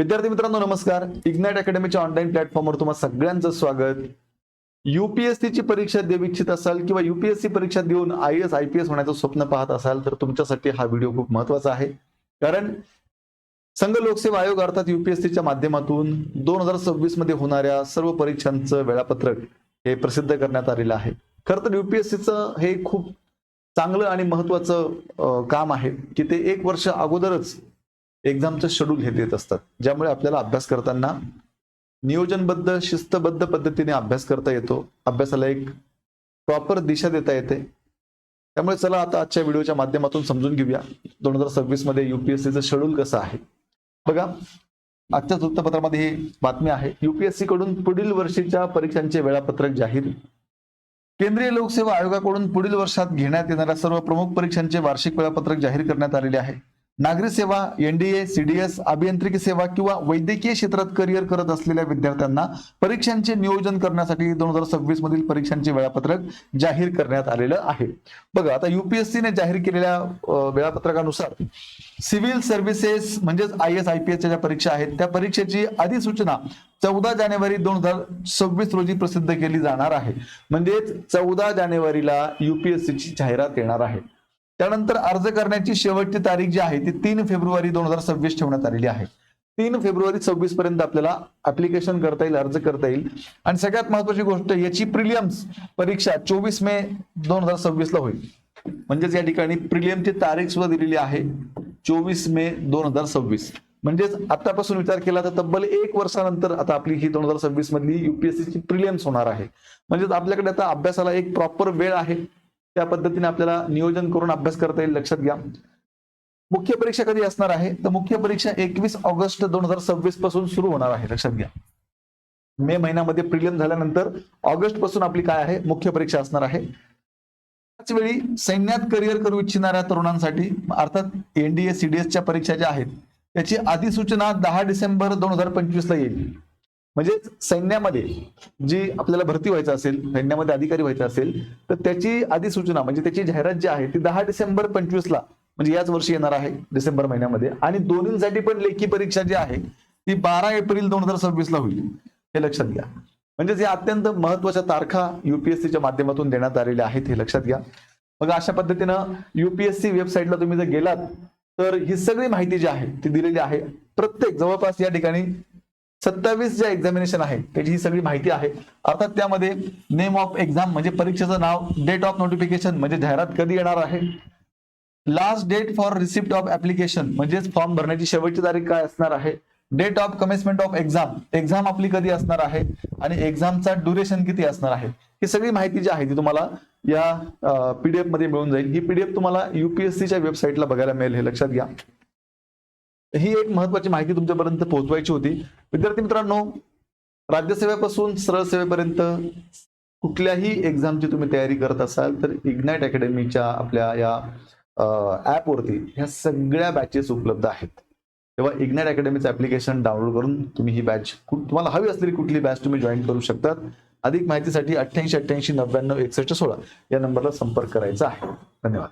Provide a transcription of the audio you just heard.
विद्यार्थी मित्रांनो नमस्कार. इग्नाइट अकॅडमीच्या ऑनलाईन प्लॅटफॉर्मवर तुम्हा सगळ्यांचं स्वागत. युपीएससीची ची परीक्षा देऊ इच्छित असाल किंवा युपीएससी परीक्षा देऊन I S I P S होण्याचं स्वप्न पाहत असाल तर तुमच्यासाठी हा व्हिडिओ खूप महत्त्वाचा आहे. कारण संघ लोकसेवा आयोग अर्थात युपीएससीच्या माध्यमातून दोन हजार सव्वीसमध्ये होणाऱ्या सर्व परीक्षांचं वेळापत्रक हे प्रसिद्ध करण्यात आलेलं आहे. खरं तर युपीएससीचं हे खूप चांगलं आणि महत्वाचं काम आहे की ते एक वर्ष अगोदरच एक्झामचं शेड्यूल हे देत असतात. ज्यामुळे आपल्याला अभ्यास करताना नियोजनबद्ध शिस्तबद्ध पद्धतीने अभ्यास करता येतो. अभ्यासाला एक प्रॉपर दिशा देता येते. त्यामुळे चला आता आजच्या व्हिडिओच्या माध्यमातून समजून घेऊया. दोन हजार सव्वीसमध्ये युपीएससीचं शेड्यूल कसं आहे? बघा आजच्या वृत्तपत्रामध्ये ही बातमी आहे. युपीएससी कडून पुढील वर्षीच्या परीक्षांचे वेळापत्रक जाहीर. केंद्रीय लोकसेवा आयोगाकडून पुढील वर्षात घेण्यात येणाऱ्या सर्व प्रमुख परीक्षांचे वार्षिक वेळापत्रक जाहीर करण्यात आलेले आहे. नागरी सेवा एनडीए सीडीएस अभियांत्रिकी सेवा किंवा वैद्यकीय क्षेत्रात करिअर करत असलेल्या विद्यार्थ्यांना परीक्षांचे नियोजन करण्यासाठी दोन हजार सव्वीस मधील परीक्षांचे वेळापत्रक जाहीर करण्यात आलेलं आहे. बघा आता युपीएससीने जाहीर केलेल्या वेळापत्रकानुसार सिव्हिल सर्व्हिसेस म्हणजेच आय एस आय पी एसच्या ज्या परीक्षा आहेत त्या परीक्षेची अधिसूचना चौदा जानेवारी दोन हजार सव्वीस रोजी प्रसिद्ध केली जाणार आहे. म्हणजेच चौदा जानेवारीला युपीएससीची जाहिरात येणार आहे. त्यानंतर अर्ज करण्याची शेवटची तारीख जी आहे ती तीन फेब्रुवारी दोन हजार सव्वीस ठेवण्यात आलेली आहे. तीन फेब्रुवारी सव्वीस पर्यंत आपल्याला ऍप्लिकेशन करता येईल अर्ज करता येईल. आणि सगळ्यात महत्वाची गोष्ट याची प्रिलियम्स परीक्षा चोवीस मे दोन हजार सव्वीस ला होईल. म्हणजेच या ठिकाणी प्रिलियमची तारीख सुद्धा दिलेली आहे चोवीस मे दोन हजार सव्वीस. म्हणजेच आतापासून विचार केला तर तब्बल एक वर्षानंतर आता आपली ही दोन हजार सव्वीस मधली युपीएससीची प्रिलियम्स होणार आहे. म्हणजेच आपल्याकडे आता अभ्यासाला एक प्रॉपर वेळ आहे. त्या पद्धतीने आपल्याला नियोजन करून अभ्यास करता येईल. लक्षात घ्या. मुख्य परीक्षा कधी असणार आहे? तर मुख्य परीक्षा एकवीस ऑगस्ट दोन हजार सव्वीसपासून सुरू होणार आहे. लक्षात घ्या. मे महिन्यामध्ये प्रिलियम झाल्यानंतर ऑगस्टपासून आपली काय आहे? मुख्य परीक्षा असणार आहे. त्याच वेळी सैन्यात करिअर करू इच्छिणाऱ्या तरुणांसाठी अर्थात एनडीए सीडीएसच्या परीक्षा ज्या आहेत त्याची अधिसूचना दहा डिसेंबर दोन हजार पंचवीस ला येईल. म्हणजे सैन्यामध्ये जी आपल्याला भरती व्हायचं असेल सैन्यामध्ये अधिकारी व्हायचं असेल तर त्याची अधिसूचना म्हणजे त्याची जाहिरात जी आहे ती दहा डिसेंबर पंचवीस ला म्हणजे याच वर्षी येणार आहे डिसेंबर महिन्यामध्ये. आणि दोन्हीसाठी पण लेखी परीक्षा जी आहे ती बारा एप्रिल दोन हजार सव्वीस ला होईल. हे लक्षात घ्या. म्हणजेच या अत्यंत महत्त्वाच्या तारखा युपीएससीच्या माध्यमातून देण्यात आलेल्या आहेत हे लक्षात घ्या. मग अशा पद्धतीनं युपीएससी वेबसाईटला तुम्ही जर गेलात तर ही सगळी माहिती जी आहे ती दिलेली आहे. प्रत्येक जवळपास या ठिकाणी सत्तावीस ज्या एक्झामिनेशन आहे त्याची ही सगळी माहिती आहे. अर्थात त्यामध्ये नेम ऑफ एक्झाम म्हणजे परीक्षेचं नाव डेट ऑफ नोटिफिकेशन म्हणजे जाहिरात कधी येणार आहे. Last date for receipt of application म्हणजेच फॉर्म भरण्याची शेवटची तारीख काय असणार आहे? Date of commencement of exam exam आपली कधी असणार आहे? आणि एक्झामचा ड्युरेशन किती असणार आहे? ही सगळी माहिती जी आहे ती तुम्हाला या पीडीएफमध्ये मिळून जाईल. ही पीडीएफ तुम्हाला युपीएससीच्या वेबसाईटला बघायला मिळेल हे लक्षात घ्या. ही एक महत्वाची माहिती तुमच्यापर्यंत पोहोचवायची होती. विद्यार्थी मित्रांनो राज्यसेवेपासून सरळ सेवेपर्यंत कुठल्याही एक्झामची तुम्ही तयारी करत असाल तर इग्नाइट अकॅडमीच्या आपल्या या ॲपवरती ह्या सगळ्या बॅचेस उपलब्ध आहेत. तेव्हा इग्नाइट अकॅडमीचं ऍप्लिकेशन डाउनलोड करून तुम्ही ही बॅच तुम्हाला हवी असलेली कुठली बॅच तुम्ही जॉईन करू शकतात. अधिक माहितीसाठी अठ्ठ्याऐंशी अठ्ठ्याऐंशी नव्याण्णव एकसष्ट सोळा या नंबरला संपर्क करायचा आहे. धन्यवाद.